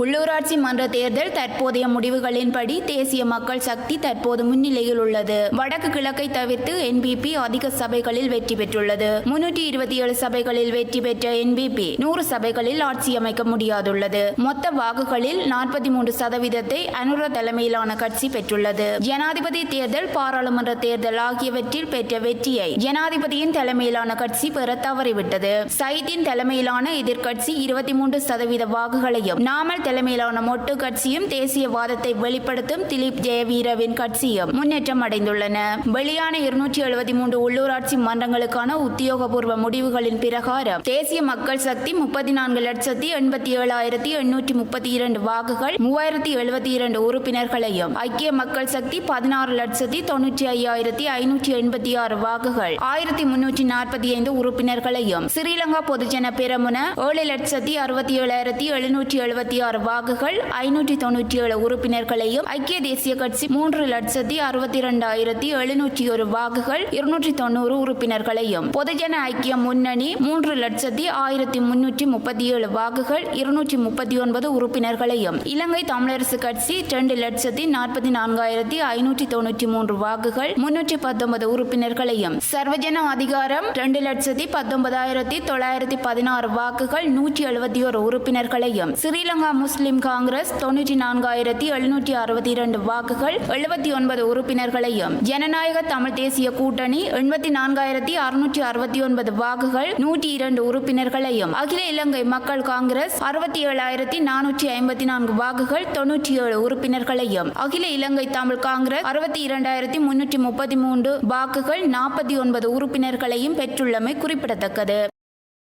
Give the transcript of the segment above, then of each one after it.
உள்ளூராட்சி மன்ற தேர்தல் தற்போதைய முடிவுகளின்படி தேசிய மக்கள் சக்தி தற்போது முன்னிலையில் உள்ளது. வடக்கு கிழக்கை தவிர்த்து என்பிபி அதிக சபைகளில் வெற்றி பெற்றுள்ளது. முன்னூற்றி இருபத்தி ஏழு சபைகளில் வெற்றி பெற்ற என்பிபி நூறு சபைகளில் ஆட்சி அமைக்க முடியாதுள்ளது. மொத்த வாக்குகளில் நாற்பத்தி மூன்று சதவீதத்தை அனுர தலைமையிலான கட்சி பெற்றுள்ளது. ஜனாதிபதி தேர்தல் பாராளுமன்ற தேர்தல் ஆகியவற்றில் பெற்ற வெற்றியை ஜனாதிபதியின் தலைமையிலான கட்சி பெற தவறிவிட்டது. சைதின் தலைமையிலான எதிர்க்கட்சி இருபத்தி மூன்று சதவீத வாக்குகளையும் நாமல் தலைமையிலான மொட்டு கட்சியும் தேசியவாதத்தை வெளிப்படுத்தும் திலீப் ஜெயவீரவின் கட்சியும் முன்னேற்றம் அடைந்துள்ளன. வெளியான இருநூற்றி எழுபத்தி மூன்று உள்ளூராட்சி மன்றங்களுக்கான உத்தியோகபூர்வ முடிவுகளின் பிரகாரம் தேசிய மக்கள் சக்தி முப்பத்தி நான்கு லட்சத்தி எண்பத்தி ஏழாயிரத்தி எண்ணூற்றி முப்பத்தி இரண்டு வாக்குகள் மூவாயிரத்தி எழுபத்தி இரண்டு உறுப்பினர்களையும் ஐக்கிய மக்கள் சக்தி பதினாறு லட்சத்தி தொன்னூற்றி ஐயாயிரத்தி ஐநூற்றி எண்பத்தி ஆறு வாக்குகள் ஆயிரத்தி முன்னூற்றி நாற்பத்தி ஐந்து உறுப்பினர்களையும் ஸ்ரீலங்கா பொதுஜன பெரமுன ஏழு லட்சத்தி அறுபத்தி ஏழாயிரத்தி எழுநூற்றி எழுபத்தி ஆறு வாக்குகள் ஐநூற்றி தொன்னூற்றி ஏழு உறுப்பினர்களையும் ஐக்கிய தேசிய கட்சி மூன்று லட்சத்தி அறுபத்தி இரண்டாயிரத்தி எழுநூற்றி ஒரு வாக்குகள் இருநூற்றி தொண்ணூறு உறுப்பினர்களையும் பொதுஜன ஐக்கிய முன்னணி மூன்று லட்சத்தி ஆயிரத்தி முன்னூற்றி முப்பத்தி ஏழு வாக்குகள் இருநூற்றி முப்பத்தி ஒன்பது உறுப்பினர்களையும் இலங்கை தமிழரசு கட்சி இரண்டு லட்சத்தி நாற்பத்தி நான்காயிரத்தி ஐநூற்றி தொன்னூற்றி மூன்று வாக்குகள் முன்னூற்றி பத்தொன்பது உறுப்பினர்களையும் சர்வஜன அதிகாரம் இரண்டு லட்சத்தி பத்தொன்பதாயிரத்தி தொள்ளாயிரத்தி பதினாறு வாக்குகள் நூற்றி எழுபத்தி ஒரு உறுப்பினர்களையும் ஸ்ரீலங்கா முஸ்லிம் காங்கிரஸ் தொன்னூற்றி நான்காயிரத்தி எழுநூற்றி அறுபத்தி இரண்டு வாக்குகள் எழுபத்தி ஒன்பது உறுப்பினர்களையும் ஜனநாயக தமிழ் தேசிய கூட்டணி எண்பத்தி நான்காயிரத்தி அறுநூற்றி அறுபத்தி ஒன்பது வாக்குகள் நூற்றி இரண்டு உறுப்பினர்களையும் அகில இலங்கை மக்கள் காங்கிரஸ் அறுபத்தி ஏழாயிரத்தி நானூற்றி ஐம்பத்தி நான்கு வாக்குகள் தொன்னூற்றி ஏழு உறுப்பினர்களையும் அகில இலங்கை தமிழ் காங்கிரஸ் அறுபத்தி இரண்டாயிரத்தி முன்னூற்றி முப்பத்தி மூன்று வாக்குகள் நாற்பத்தி ஒன்பது உறுப்பினர்களையும் பெற்றுள்ளமை குறிப்பிடத்தக்கது.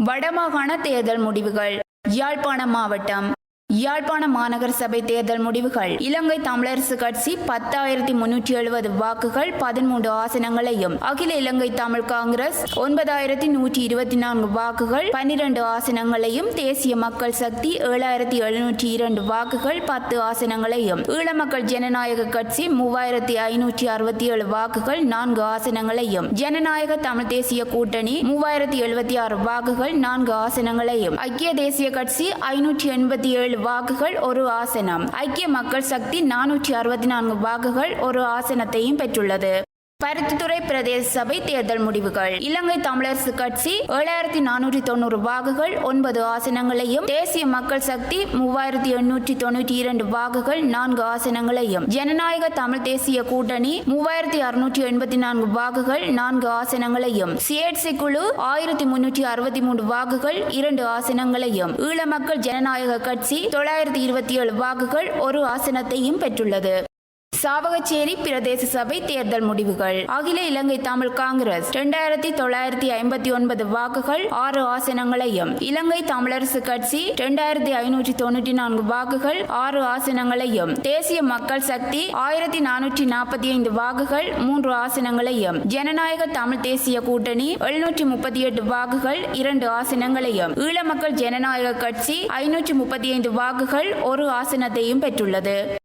வடமாகாண தேர்தல் முடிவுகள் யாழ்ப்பாணம் மாவட்டம் யாழ்ப்பாண மாநகர சபை தேர்தல் முடிவுகள். இலங்கை தமிழரசு கட்சி பத்தாயிரத்தி முன்னூற்றி எழுபது வாக்குகள் பதிமூன்று ஆசனங்களையும். அகில இலங்கை தமிழ் காங்கிரஸ் ஒன்பதாயிரத்தி நூற்றி இருபத்தி நான்கு வாக்குகள் பன்னிரண்டு ஆசனங்களையும். தேசிய மக்கள் சக்தி ஏழாயிரத்தி எழுநூற்றி இரண்டு வாக்குகள் பத்து ஆசனங்களையும். ஈழ மக்கள் ஜனநாயக கட்சி மூவாயிரத்தி ஐநூற்றி அறுபத்தி ஏழு வாக்குகள் நான்கு ஆசனங்களையும். ஜனநாயக தமிழ் தேசிய கூட்டணி மூவாயிரத்தி எழுபத்தி ஆறு வாக்குகள் நான்கு ஆசனங்களையும். ஐக்கிய தேசிய கட்சி ஐநூற்றி எண்பத்தி ஏழு வாக்குகள் ஒரு ஆசனம். ஐக்கிய மக்கள் சக்தி நானூற்றி அறுபத்தி நான்கு வாக்குகள் ஒரு ஆசனத்தையும் பெற்றுள்ளது. பருத்தித்துறை பிரதேச சபை தேர்தல் முடிவுகள். இலங்கை தமிழரசு கட்சி ஏழாயிரத்தி நானூற்றி தொண்ணூறு வாக்குகள் ஒன்பது ஆசனங்களையும் தேசிய மக்கள் சக்தி மூவாயிரத்தி எண்ணூற்றி தொண்ணூற்றி இரண்டு வாக்குகள் நான்கு ஆசனங்களையும். ஜனநாயக தமிழ் தேசிய கூட்டணி மூவாயிரத்தி அறுநூற்றி எண்பத்தி நான்கு வாக்குகள் நான்கு ஆசனங்களையும். சிஎட்சி குழு ஆயிரத்தி முன்னூற்றி அறுபத்தி மூன்று வாக்குகள் இரண்டு ஆசனங்களையும். ஈழ மக்கள் ஜனநாயக கட்சி தொள்ளாயிரத்தி இருபத்தி ஏழு வாக்குகள் ஒரு ஆசனத்தையும் பெற்றுள்ளது. சாவகச்சேரி பிரதேச சபை தேர்தல் முடிவுகள். அகில இலங்கை தமிழ் காங்கிரஸ் இரண்டாயிரத்தி தொள்ளாயிரத்தி ஐம்பத்தி ஒன்பது வாக்குகள் ஆறு ஆசனங்களையும். இலங்கை தமிழரசு கட்சி இரண்டாயிரத்தி ஐநூற்றி தொண்ணூற்றி நான்கு வாக்குகள் ஆறு ஆசனங்களையும். தேசிய மக்கள் சக்தி ஆயிரத்தி நானூற்றி நாற்பத்தி ஐந்து வாக்குகள் மூன்று ஆசனங்களையும். ஜனநாயக தமிழ் தேசிய கூட்டணி எழுநூற்றி முப்பத்தி எட்டு வாக்குகள் இரண்டு ஆசனங்களையும். ஈழ மக்கள் ஜனநாயக கட்சி ஐநூற்றி முப்பத்தி ஐந்து வாக்குகள் ஒரு ஆசனத்தையும் பெற்றுள்ளது.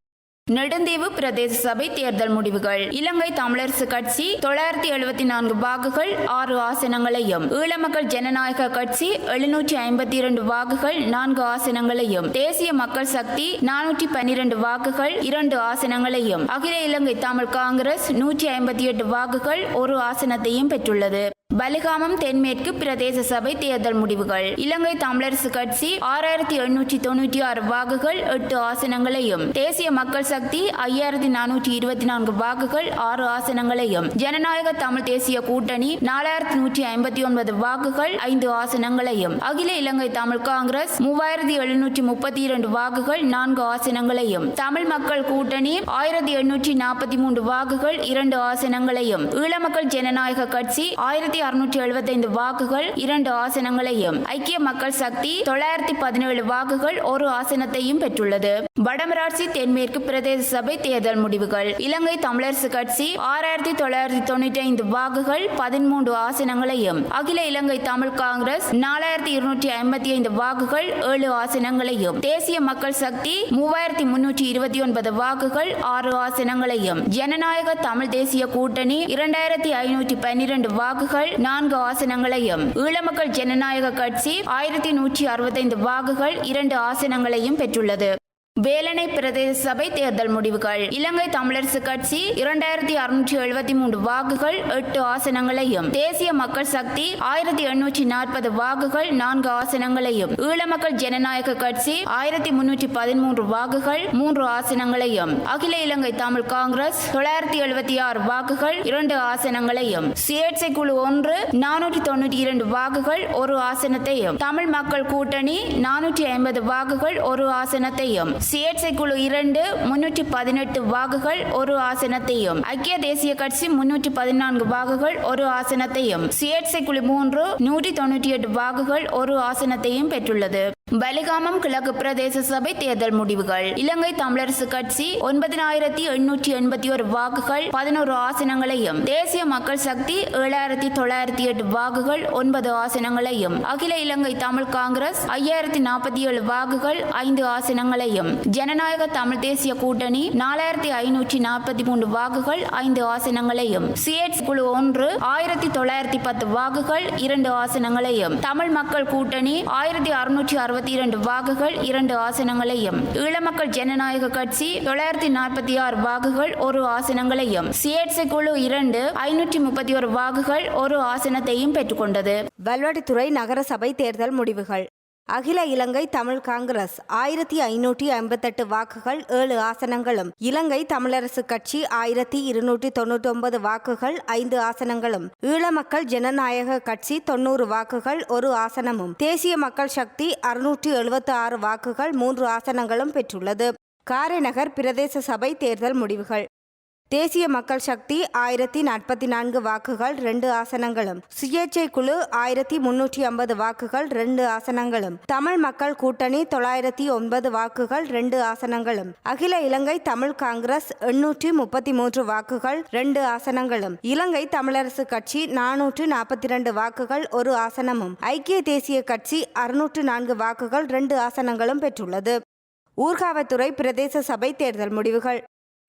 நெடுந்தீவு பிரதேச சபை தேர்தல் முடிவுகள். இலங்கை தமிழரசு கட்சி தொள்ளாயிரத்தி எழுபத்தி நான்கு வாக்குகள் ஆறு ஆசனங்களையும். ஈழமக்கள் ஜனநாயக கட்சி எழுநூற்றி ஐம்பத்தி இரண்டு வாக்குகள் நான்கு ஆசனங்களையும். தேசிய மக்கள் சக்தி நானூற்றி பன்னிரண்டு வாக்குகள் இரண்டு ஆசனங்களையும். அகில இலங்கை தமிழ் காங்கிரஸ் நூற்றி ஐம்பத்தி எட்டு வாக்குகள் ஒரு ஆசனத்தையும் பெற்றுள்ளது. பலிகாமம் தென்மேற்கு பிரதேச சபை தேர்தல் முடிவுகள். இலங்கை தமிழரசு கட்சி ஆறாயிரத்தி எண்ணூற்றி தொண்ணூற்றி ஆறு வாக்குகள் எட்டு ஆசனங்களையும். தேசிய மக்கள் சக்தி ஐயாயிரத்தி நானூற்றி இருபத்தி நான்கு வாக்குகள் ஆறு ஆசனங்களையும். ஜனநாயக தமிழ் தேசிய கூட்டணி நாலாயிரத்தி நூற்றி ஐம்பத்தி ஒன்பது வாக்குகள் ஐந்து ஆசனங்களையும். அகில இலங்கை தமிழ் காங்கிரஸ் மூவாயிரத்தி எழுநூற்றி முப்பத்தி இரண்டு வாக்குகள் நான்கு ஆசனங்களையும். தமிழ் மக்கள் கூட்டணி ஆயிரத்தி எண்ணூற்றி நாற்பத்தி மூன்று வாக்குகள் இரண்டு ஆசனங்களையும். ஈழ மக்கள் ஜனநாயக கட்சி ஆயிரத்தி அறுநூற்றி எழுபத்தைந்து வாக்குகள் இரண்டு ஆசனங்களையும். ஐக்கிய மக்கள் சக்தி தொள்ளாயிரத்தி பதினேழு வாக்குகள் ஒரு ஆசனத்தையும் பெற்றுள்ளது. வடமராட்சி தென்மேற்கு பிரதேச சபை தேர்தல் முடிவுகள். இலங்கை தமிழரசு கட்சி ஆறாயிரத்தி தொள்ளாயிரத்தி தொண்ணூற்றி ஐந்து வாக்குகள் பதிமூன்று ஆசனங்களையும். அகில இலங்கை தமிழ் காங்கிரஸ் நாலாயிரத்தி இருநூற்றி ஐம்பத்தி ஐந்து வாக்குகள் ஏழு ஆசனங்களையும். தேசிய மக்கள் சக்தி மூவாயிரத்தி முன்னூற்றி இருபத்தி ஒன்பது வாக்குகள் ஆறு ஆசனங்களையும். ஜனநாயக தமிழ் தேசிய கூட்டணி இரண்டாயிரத்தி ஐநூற்றி பன்னிரண்டு வாக்குகள் நான்கு ஆசனங்களையும். ஈழமக்கள் ஜனநாயக கட்சி ஆயிரத்தி நூற்றி அறுபத்தைந்து வாக்குகள் இரண்டு ஆசனங்களையும் பெற்றுள்ளது. வேலனை பிரதேச சபை தேர்தல் முடிவுகள். இலங்கை தமிழரசு கட்சி இரண்டாயிரத்தி அறுநூற்றி எழுபத்தி மூன்று வாக்குகள் எட்டு ஆசனங்களையும். தேசிய மக்கள் சக்தி ஆயிரத்தி எண்ணூற்றி நாற்பது வாக்குகள் நான்கு ஆசனங்களையும். ஈழ மக்கள் ஜனநாயக கட்சி ஆயிரத்தி முன்னூற்றி பதிமூன்று வாக்குகள் மூன்று ஆசனங்களையும். அகில இலங்கை தமிழ் காங்கிரஸ் தொள்ளாயிரத்தி எழுபத்தி ஆறு வாக்குகள் இரண்டு ஆசனங்களையும். சுயேட்சை குழு ஒன்று நானூற்றி தொண்ணூற்றி இரண்டு வாக்குகள் ஒரு ஆசனத்தையும். தமிழ் மக்கள் கூட்டணி நானூற்றி ஐம்பது வாக்குகள் ஒரு ஆசனத்தையும். சுயேட்சை குழு இரண்டு முன்னூற்றி பதினெட்டு வாக்குகள் ஒரு ஆசனத்தையும். ஐக்கிய தேசிய கட்சி முன்னூற்றி பதினான்கு வாக்குகள் ஒரு ஆசனத்தையும். சுயேட்சை குழு மூன்று நூற்றி தொண்ணூற்றி எட்டு வாக்குகள் ஒரு ஆசனத்தையும் பெற்றுள்ளது. பலிகாமம் கிழக்கு பிரதேச சபை தேர்தல் முடிவுகள். இலங்கை தமிழரசு கட்சி ஒன்பதினாயிரத்தி எண்ணூற்றி எண்பத்தி ஒரு வாக்குகள் பதினோரு ஆசனங்களையும். தேசிய மக்கள் சக்தி ஏழாயிரத்தி தொள்ளாயிரத்தி எட்டு வாக்குகள் ஒன்பது ஆசனங்களையும். அகில இலங்கை தமிழ் காங்கிரஸ் ஐயாயிரத்தி நாற்பத்தி ஏழு வாக்குகள் ஐந்து ஆசனங்களையும். ஜனநாயக தமிழ் தேசிய கூட்டணி நாலாயிரத்தி ஐநூற்றி நாற்பத்தி மூன்று வாக்குகள் ஐந்து ஆசனங்களையும். சிஎட்ஸ் குழு ஒன்று ஆயிரத்தி தொள்ளாயிரத்தி பத்து வாக்குகள் இரண்டு ஆசனங்களையும். தமிழ் மக்கள் கூட்டணி ஆயிரத்தி அறுநூற்றி அறுபத்தி இரண்டு வாக்குகள் இரண்டு ஆசனங்களையும். ஈழமக்கள் ஜனநாயக கட்சி தொள்ளாயிரத்தி நாற்பத்தி ஆறு வாக்குகள் ஒரு ஆசனங்களையும். சிஎட்சி குழு இரண்டு ஐநூற்றி முப்பத்தி ஒரு வாக்குகள் ஒரு ஆசனத்தையும் பெற்றுக்கொண்டது. வல்வடித்துறை நகரசபை தேர்தல் முடிவுகள். அகில இலங்கை தமிழ் காங்கிரஸ். ஆயிரத்தி ஐநூற்றி ஐம்பத்தெட்டு வாக்குகள் ஏழு ஆசனங்களும். இலங்கை தமிழரசு கட்சி ஆயிரத்தி இருநூற்றி தொன்னூற்றி ஒன்பது வாக்குகள் ஐந்து ஆசனங்களும். ஈழ மக்கள் ஜனநாயக கட்சி தொண்ணூறு வாக்குகள் ஒரு ஆசனமும். தேசிய மக்கள் சக்தி அறுநூற்றி எழுபத்தி ஆறு வாக்குகள் மூன்று ஆசனங்களும் பெற்றுள்ளது. காரைநகர் பிரதேச சபை தேர்தல் முடிவுகள். தேசிய மக்கள் சக்தி ஆயிரத்தி நாற்பத்தி நான்கு வாக்குகள் ரெண்டு ஆசனங்களும். சுயேட்சை குழு ஆயிரத்தி முன்னூற்றி ஐம்பது வாக்குகள் ரெண்டு ஆசனங்களும். தமிழ் மக்கள் கூட்டணி தொள்ளாயிரத்தி ஒன்பது வாக்குகள் ரெண்டு ஆசனங்களும். அகில இலங்கை தமிழ் காங்கிரஸ் எண்ணூற்றி முப்பத்தி மூன்று வாக்குகள் ரெண்டு ஆசனங்களும். இலங்கை தமிழரசு கட்சி நானூற்று நாற்பத்தி இரண்டு வாக்குகள் ஒரு ஆசனமும். ஐக்கிய தேசிய கட்சி அறுநூற்று நான்கு வாக்குகள் ரெண்டு ஆசனங்களும் பெற்றுள்ளது. ஊர்காவத்துறை பிரதேச சபை தேர்தல் முடிவுகள்.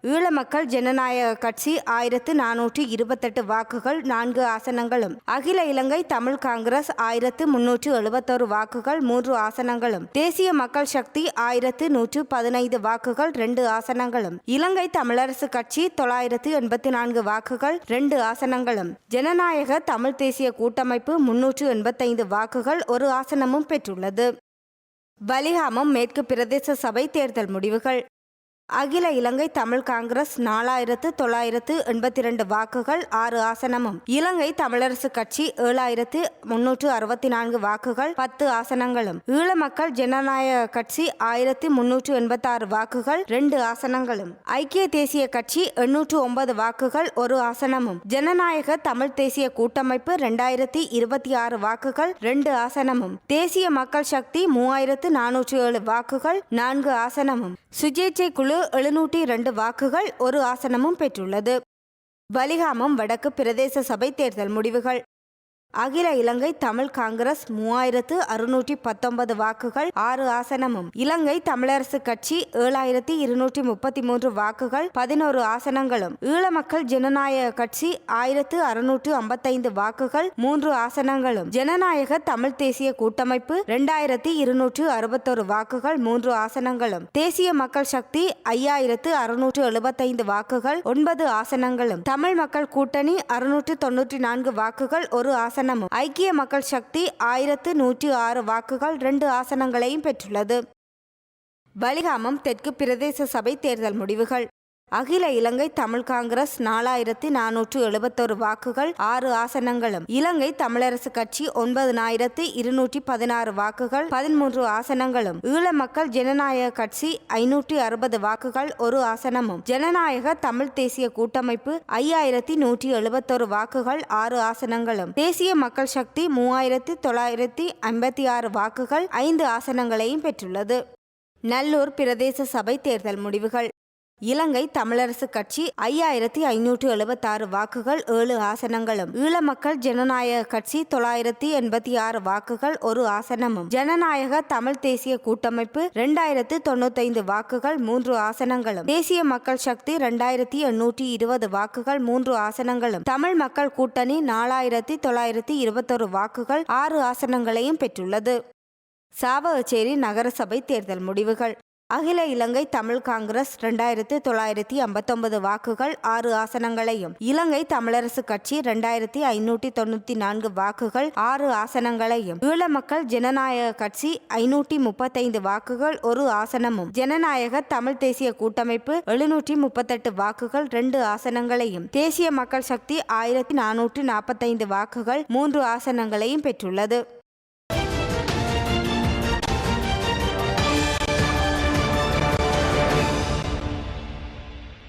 ஈழ மக்கள் ஜனநாயக கட்சி ஆயிரத்து நானூற்றி இருபத்தெட்டு வாக்குகள் நான்கு ஆசனங்களும். அகில இலங்கை தமிழ் காங்கிரஸ் ஆயிரத்து முன்னூற்று எழுபத்தோரு வாக்குகள் மூன்று ஆசனங்களும். தேசிய மக்கள் சக்தி ஆயிரத்து நூற்று பதினைந்து வாக்குகள் ரெண்டு ஆசனங்களும். இலங்கை தமிழரசு கட்சி தொள்ளாயிரத்து எண்பத்தி நான்கு வாக்குகள் ரெண்டு ஆசனங்களும். ஜனநாயக தமிழ் தேசிய கூட்டமைப்பு முன்னூற்று எண்பத்தைந்து வாக்குகள் ஒரு ஆசனமும் பெற்றுள்ளது. பலிஹாமம் மேற்கு பிரதேச சபை தேர்தல் முடிவுகள். அகில இலங்கை தமிழ் காங்கிரஸ் நாலாயிரத்து தொள்ளாயிரத்து எண்பத்தி இரண்டு வாக்குகள் ஆறு ஆசனமும். இலங்கை தமிழரசு கட்சி ஏழாயிரத்து முன்னூற்று அறுபத்தி நான்கு வாக்குகள் பத்து ஆசனங்களும். ஈழ மக்கள் ஜனநாயக கட்சி ஆயிரத்தி முன்னூற்று எண்பத்தாறு வாக்குகள் ரெண்டு ஆசனங்களும். ஐக்கிய தேசிய கட்சி எண்ணூற்று ஒன்பது வாக்குகள் ஒரு ஆசனமும். ஜனநாயக தமிழ் தேசிய கூட்டமைப்பு ரெண்டாயிரத்தி இருபத்தி ஆறு வாக்குகள் ரெண்டு ஆசனமும். தேசிய மக்கள் சக்தி மூவாயிரத்து நானூற்று ஏழு வாக்குகள் நான்கு ஆசனமும். சுஜேச்சை குழு எழுநூற்றி இரண்டு வாக்குகள் ஒரு ஆசனமும் பெற்றுள்ளது. பலிகாமம் வடக்கு பிரதேச சபை தேர்தல் முடிவுகள். அகில இலங்கை தமிழ் காங்கிரஸ் மூவாயிரத்து அறுநூற்றி பத்தொன்பது வாக்குகள் ஆறு ஆசனமும். இலங்கை தமிழரசு கட்சி ஏழாயிரத்தி இருநூற்றி முப்பத்தி மூன்று வாக்குகள் பதினோரு ஆசனங்களும். ஈழ மக்கள் ஜனநாயக கட்சி ஆயிரத்து அறுநூற்று ஐம்பத்தைந்து வாக்குகள் மூன்று ஆசனங்களும். ஜனநாயக தமிழ் தேசிய கூட்டமைப்பு இரண்டாயிரத்தி இருநூற்று அறுபத்தொரு வாக்குகள் மூன்று ஆசனங்களும். தேசிய மக்கள் சக்தி ஐயாயிரத்து அறுநூற்று எழுபத்தைந்து வாக்குகள் ஒன்பது ஆசனங்களும். தமிழ் மக்கள் கூட்டணி அறுநூற்று தொன்னூற்றி நான்கு வாக்குகள் ஒரு ஆசனமும் ஐக்கிய மக்கள் சக்தி ஆயிரத்து நூற்றி ஆறு வாக்குகள் ரெண்டு ஆசனங்களையும் பெற்றுள்ளது. பலிகாமம் தெற்கு பிரதேச சபை தேர்தல் முடிவுகள். அகில இலங்கை தமிழ் காங்கிரஸ் நாலாயிரத்தி நானூற்று எழுபத்தொரு வாக்குகள் ஆறு ஆசனங்களும். இலங்கை தமிழரசு கட்சி ஒன்பதினாயிரத்து இருநூற்றி பதினாறு வாக்குகள் பதிமூன்று ஆசனங்களும். ஈழ மக்கள் ஜனநாயக கட்சி ஐநூற்றி அறுபது வாக்குகள் ஒரு ஆசனமும். ஜனநாயக தமிழ் தேசிய கூட்டமைப்பு ஐயாயிரத்தி நூற்றி எழுபத்தொரு வாக்குகள் ஆறு ஆசனங்களும். தேசிய மக்கள் சக்தி மூவாயிரத்தி தொள்ளாயிரத்தி ஐம்பத்தி ஆறு வாக்குகள் ஐந்து ஆசனங்களையும் பெற்றுள்ளது. நல்லூர் பிரதேச சபை தேர்தல் முடிவுகள். இலங்கை தமிழரசு கட்சி ஐயாயிரத்தி ஐநூற்று எழுபத்தாறு வாக்குகள் ஏழு ஆசனங்களும். ஈழ மக்கள் ஜனநாயக கட்சி தொள்ளாயிரத்தி எண்பத்தி ஆறு வாக்குகள் ஒரு ஆசனமும். ஜனநாயக தமிழ் தேசிய கூட்டமைப்பு இரண்டாயிரத்து தொண்ணூத்தைந்து வாக்குகள் மூன்று ஆசனங்களும். தேசிய மக்கள் சக்தி இரண்டாயிரத்தி எண்ணூற்றி இருபது வாக்குகள் மூன்று ஆசனங்களும். தமிழ் மக்கள் கூட்டணி நாலாயிரத்தி தொள்ளாயிரத்தி இருபத்தொரு வாக்குகள் ஆறு ஆசனங்களையும் பெற்றுள்ளது. சாவகச்சேரி நகரசபை தேர்தல் முடிவுகள். அகில இலங்கை தமிழ் காங்கிரஸ் இரண்டாயிரத்து தொள்ளாயிரத்தி ஐம்பத்தொன்பது வாக்குகள் ஆறு ஆசனங்களையும் இலங்கை தமிழரசு கட்சி இரண்டாயிரத்தி ஐநூற்றி தொண்ணூற்றி நான்கு வாக்குகள் ஆறு ஆசனங்களையும் ஈழ மக்கள் ஜனநாயக கட்சி ஐநூற்றி முப்பத்தைந்து வாக்குகள் ஒரு ஆசனமும் ஜனநாயக தமிழ் தேசிய கூட்டமைப்பு எழுநூற்றி முப்பத்தெட்டு வாக்குகள் ரெண்டு ஆசனங்களையும் தேசிய மக்கள் சக்தி ஆயிரத்தி நானூற்றி நாற்பத்தைந்து வாக்குகள் மூன்று ஆசனங்களையும் பெற்றுள்ளது.